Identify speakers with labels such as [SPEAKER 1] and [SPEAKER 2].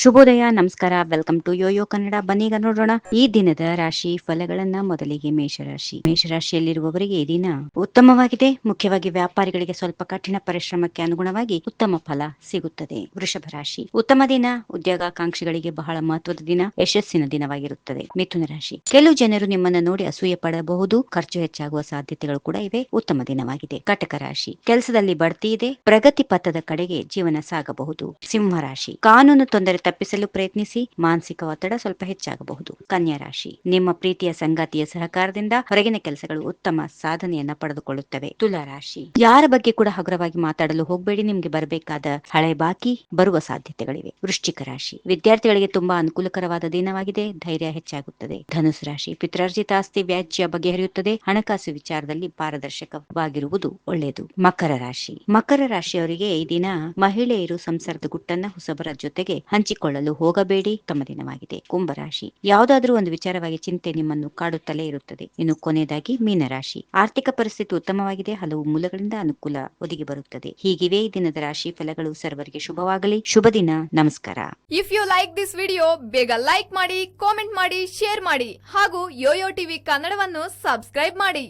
[SPEAKER 1] ಶುಭೋದಯ, ನಮಸ್ಕಾರ. Welcome to Yoyo Kannada ಬನ್ನೀಗ ನೋಡೋಣ. ಈ ದಿನದ ರಾಶಿ ಫಲಗಳನ್ನ ಮೊದಲಿಗೆ ಮೇಷರಾಶಿ. ಮೇಷರಾಶಿಯಲ್ಲಿರುವವರಿಗೆ ಈ ದಿನ ಉತ್ತಮವಾಗಿದೆ. ಮುಖ್ಯವಾಗಿ ವ್ಯಾಪಾರಿಗಳಿಗೆ ಸ್ವಲ್ಪ ಕಠಿಣ ಪರಿಶ್ರಮಕ್ಕೆ ಅನುಗುಣವಾಗಿ ಉತ್ತಮ ಫಲ ಸಿಗುತ್ತದೆ. ವೃಷಭ ರಾಶಿ. ಉತ್ತಮ ದಿನ. ಉದ್ಯೋಗಾಕಾಂಕ್ಷಿಗಳಿಗೆ ಬಹಳ ಮಹತ್ವದ ದಿನ. ಯಶಸ್ಸಿನ ದಿನವಾಗಿರುತ್ತದೆ. ಮಿಥುನ ರಾಶಿ. ಕೆಲವು ಜನರು ನಿಮ್ಮನ್ನ ನೋಡಿ ಅಸೂಯೆ ಪಡಬಹುದು. ಖರ್ಚು ಹೆಚ್ಚಾಗುವ ಸಾಧ್ಯತೆಗಳು ಕೂಡ ಇವೆ. ಉತ್ತಮ ದಿನವಾಗಿದೆ. ಕಟಕ ರಾಶಿ. ಕೆಲಸದಲ್ಲಿ ಬಡ್ತಿ ಇದೆ. ಪ್ರಗತಿ ಪಥದ ಕಡೆಗೆ ಜೀವನ ಸಾಗಬಹುದು. ಸಿಂಹ ರಾಶಿ. ಕಾನೂನು ತೊಂದರೆ ತಪ್ಪಿಸಲು ಪ್ರಯತ್ನಿಸಿ ಮಾನಸಿಕ ಒತ್ತಡ ಸ್ವಲ್ಪ ಹೆಚ್ಚಾಗಬಹುದು. ಕನ್ಯಾ ರಾಶಿ. ನಿಮ್ಮ ಪ್ರೀತಿಯ ಸಂಗಾತಿಯ ಸಹಕಾರದಿಂದ ಹೊರಗಿನ ಕೆಲಸಗಳು ಉತ್ತಮ ಸಾಧನೆಯನ್ನ ಪಡೆದುಕೊಳ್ಳುತ್ತವೆ. ತುಲಾ ರಾಶಿ. ಯಾರ ಬಗ್ಗೆ ಕೂಡ ಹಗುರವಾಗಿ ಮಾತಾಡಲು ಹೋಗಬೇಡಿ. ನಿಮ್ಗೆ ಬರಬೇಕಾದ ಹಳೆ ಬಾಕಿ ಬರುವ ಸಾಧ್ಯತೆಗಳಿವೆ. ವೃಶ್ಚಿಕ ರಾಶಿ. ವಿದ್ಯಾರ್ಥಿಗಳಿಗೆ ತುಂಬಾ ಅನುಕೂಲಕರವಾದ ದಿನವಾಗಿದೆ. ಧೈರ್ಯ ಹೆಚ್ಚಾಗುತ್ತದೆ. ಧನುಸ್ ರಾಶಿ. ಪಿತ್ರಾರ್ಜಿತ ಆಸ್ತಿ ವ್ಯಾಜ್ಯ ಬಗೆಹರಿಯುತ್ತದೆ. ಹಣಕಾಸು ವಿಚಾರದಲ್ಲಿ ಪಾರದರ್ಶಕವಾಗಿರುವುದು ಒಳ್ಳೆಯದು. ಮಕರ ರಾಶಿ. ಮಕರ ರಾಶಿಯವರಿಗೆ ಈ ದಿನ ಮಹಿಳೆಯರು ಸಂಸಾರದ ಗುಟ್ಟನ್ನ ಹೊಸಬರ ಜೊತೆಗೆ ಹಂಚಿಕೊಳ್ಳಲು ಹೋಗಬೇಡಿ. ತಮ್ಮ ದಿನವಾಗಿದೆ. ಕುಂಭರಾಶಿ. ಯಾವುದಾದ್ರೂ ಒಂದು ವಿಚಾರವಾಗಿ ಚಿಂತೆ ನಿಮ್ಮನ್ನು ಕಾಡುತ್ತಲೇ ಇರುತ್ತದೆ. ಇನ್ನು ಕೊನೆಯದಾಗಿ ಮೀನರಾಶಿ. ಆರ್ಥಿಕ ಪರಿಸ್ಥಿತಿ ಉತ್ತಮವಾಗಿದೆ. ಹಲವು ಮೂಲಗಳಿಂದ ಅನುಕೂಲ ಒದಗಿ ಬರುತ್ತದೆ. ಹೀಗಿವೆ ದಿನದ ರಾಶಿ ಫಲಗಳು ಸರ್ವರಿಗೆ ಶುಭವಾಗಲಿ. ಶುಭ ದಿನ. ನಮಸ್ಕಾರ.
[SPEAKER 2] If you like this video ಬೇಗ ಲೈಕ್ ಮಾಡಿ ಕಾಮೆಂಟ್ ಮಾಡಿ ಶೇರ್ ಮಾಡಿ ಹಾಗೂ ಯೋಯೋ ಟಿವಿ ಕನ್ನಡವನ್ನು ಸಬ್ಸ್ಕ್ರೈಬ್ ಮಾಡಿ.